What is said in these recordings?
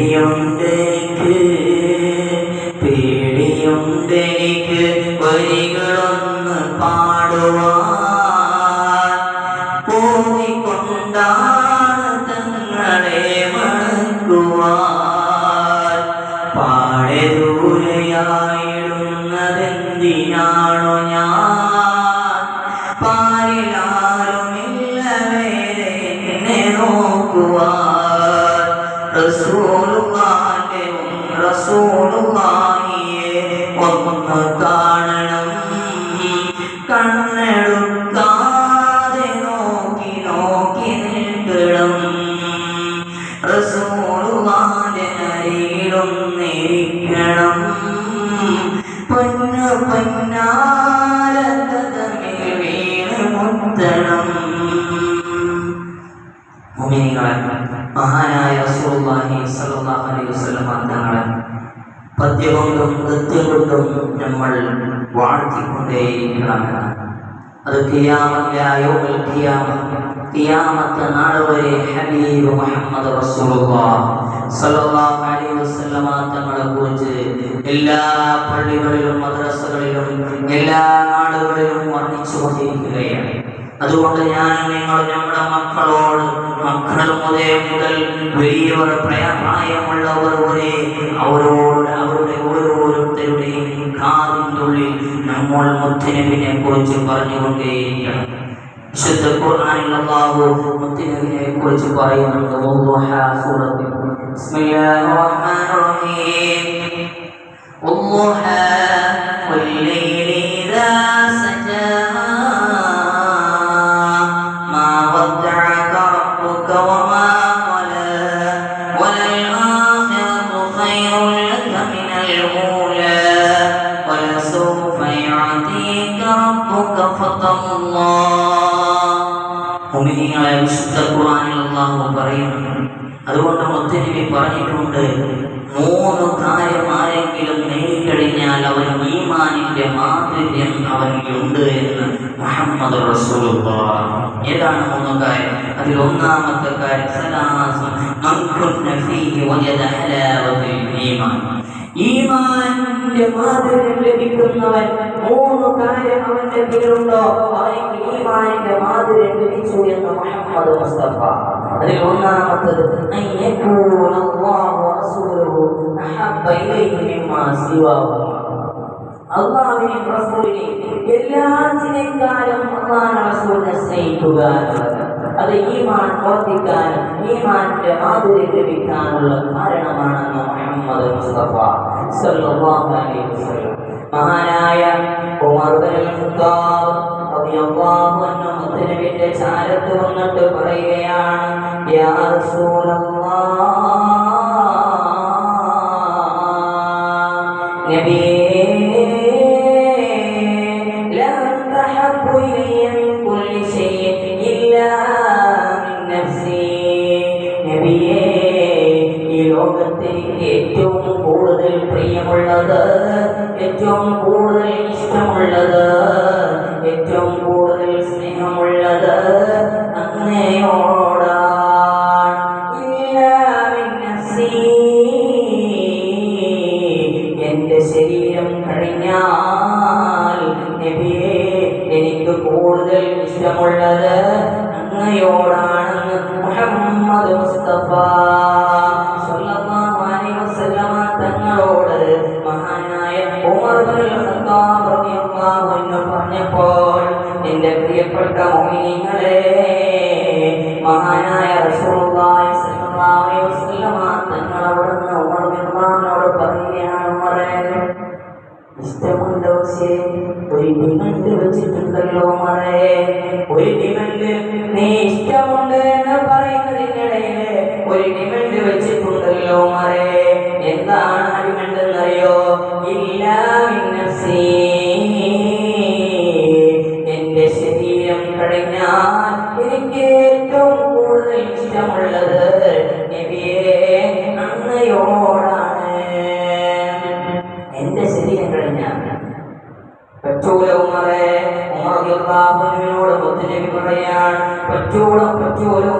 പേടിയുണ്ടെനിക്ക് പേടിയുണ്ടെനിക്ക് വരികളൊന്ന് പാടുവാൻ. 能 മഹാനായ റസൂലുള്ളാഹി അലൈഹി വസല്ലം തങ്ങളെ പദ്യം കൊണ്ടും നൃത്യം നമ്മൾ വാഴ്ത്തിക്കൊണ്ടേയിരിക്കണം. അത് കിയാമത്തിലായോ കിയാമത്തെ നാൾ വരെ ഹബീബ് മുഹമ്മദ് അലൈഹി വസല്ലം തങ്ങളെ കുറിച്ച് എല്ലാ പള്ളികളിലും മദ്രസകളിലും എല്ലാ ആളുകളിലും വർദ്ധിച്ചുകൊണ്ടിരിക്കുകയാണ് അതുകൊണ്ട് ഞാൻ നിങ്ങൾ നമ്മുടെ മക്കളോട് മക്കൾ മുതൽ മുതൽ വലിയവർ പ്രായമുള്ളവർ വരെ അവരോട് അവരുടെ ഓരോരുത്തരുടെയും കാതിന്റെ ഉള്ളിൽ നമ്മൾ മുത്തനബിനെ കുറിച്ച് പറഞ്ഞുകൊണ്ടേയിരിക്കണം. വിശുദ്ധ ഖുർആനിൽ അല്ലാഹു മുത്തനബിനെ കുറിച്ച് പറയുന്നുണ്ട് വല്ലാഹ സൂറത്തിൽ. ബിസ്മില്ലാഹിർ റഹ്മാനിർ റഹീം. വല്ലാഹ വല്ലൈൽ മുമിനിങ്ങളെ വിശുദ്ധ ഖുർആനിൽ അള്ളാഹു പറയുന്നു അതുകൊണ്ട് മുത്തനബി പറഞ്ഞിട്ടുണ്ട് മൂന്ന് കാര്യം ആരെങ്കിലും നേടിക്കഴിഞ്ഞാൽ അവൻ ഈമാനിന്റെ മാധുര്യം അവനിലുണ്ട് എന്ന് മുഹമ്മദ് ഏതാണ് മൂന്ന് കാര്യം? അതിൽ ഒന്നാമത്തെ കാര്യം സലാസം ഈമാനിന്റെ മാധുര്യം ലഭിക്കുന്നവൻ മൂന്ന് കാര്യം അവന്റെ പേരുണ്ടോ അവനിക്ക് ഈമാനിന്റെ മാധുര്യം ലഭിച്ചു എന്ന് മുഹമ്മദ് മുസ്തഫ. അതിൽ ഒന്നാമത്തത് അള്ളാഹുവിനെയും റസൂലിനെയും എല്ലാത്തിനേക്കാളും അള്ളാഹു റസൂലിനെ സ്നേഹിക്കുക എന്നുള്ളത്. അത് ഈമാൻ വർദ്ധിക്കാനും ഈമാന്റെ മാധുര്യം ലഭിക്കാനുള്ള കാരണമാണെന്ന് മുഹമ്മദ് മുസ്തഫ സല്ലല്ലാഹു അലൈഹി വസല്ലം. മഹാനായ ഉമർ ബിൻ ഖത്താബ് റളിയല്ലാഹു അൻഹു മുത്തനബിന്റെ ചാരത്ത് വന്നിട്ട് പറയുകയാണ് യാ റസൂലല്ലാഹ് നബിയേ ഇഷ്ടമുള്ളത് ഏറ്റവും കൂടുതൽ സ്നേഹമുള്ളത് നഫ്സി. എന്റെ ശരീരം കഴിഞ്ഞാൽ നബിയേ എനിക്ക് കൂടുതൽ ഇഷ്ടമുള്ളത് അങ്ങയോടാണെന്ന് ഒരു ഡിമണ്ട് വെച്ചിട്ടുണ്ടല്ലോ മറേ ഒരു ഡിമെന്റ് നീ ഇഷ്ടമുണ്ട് എന്ന് പറയുന്നതിനിടയിൽ ഒരു ഡിമണ്ട് വെച്ചിട്ടുണ്ടല്ലോ മറേ പറയാൻ പറ്റൂല പറ്റൂല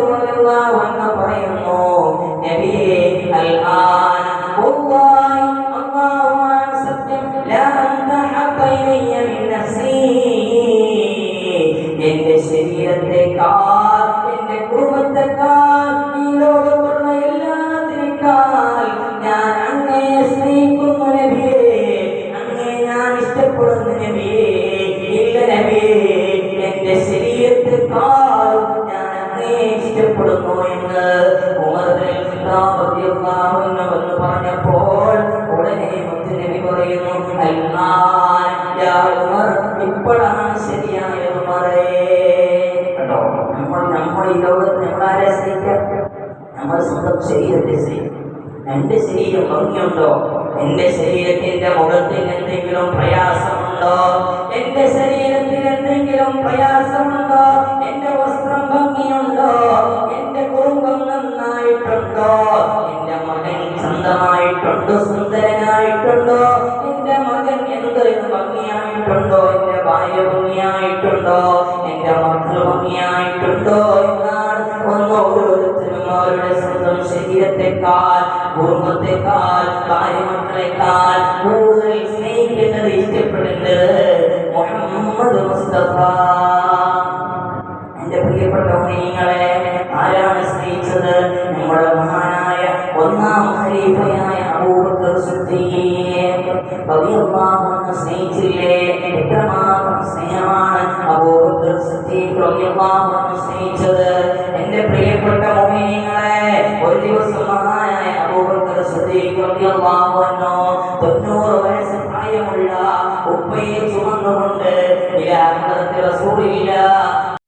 Oh. നമ്മൾ ഈ ലോകത്ത് നമ്മളാരെ സ്നേഹിക്കാം നമ്മൾ സ്വന്തം ശരീരത്തെ സ്നേഹിക്കും എന്റെ ശരീരം ഭംഗിയുണ്ടോ? എന്റെ ശരീരത്തിന്റെ മുഖത്തിൽ എന്തെങ്കിലും പ്രയാസമുണ്ടോ? എന്റെ ശരീരത്തിൽ എന്തെങ്കിലും പ്രയാസമുണ്ടോ? എന്റെ വസ്ത്രം ഭംഗിയുണ്ടോ ഭംഗിയായിട്ടുണ്ടോ എന്നാണ് ഒന്ന് ഓരോരുത്തരും അവരുടെ സ്വന്തം ശരീരത്തെക്കാൾ കുടുംബത്തെക്കാൾ ഭാര്യമക്കളെക്കാൾ കൂടുതൽ സ്നേഹിക്കേണ്ടത് ഇഷ്ടപ്പെടേണ്ടത് മുഹമ്മദ് മുസ്തഫ. എന്റെ പ്രിയപ്പെട്ട നിങ്ങളെ ആരാണ് സ്നേഹിച്ചത്? നമ്മുടെ മഹാനായ ഒന്നാം ഖലീഫയായ അബൂബക്കർ സിദ്ദീഖ് റളിയല്ലാഹു അൻഹു സ്നേഹിച്ചില്ലേ എത്രമാത്രം സ്നേഹമാണ് അബൂബക്കർ സിദ്ദീഖ് റളിയല്ലാഹു അൻഹു സ്നേഹിച്ചത്.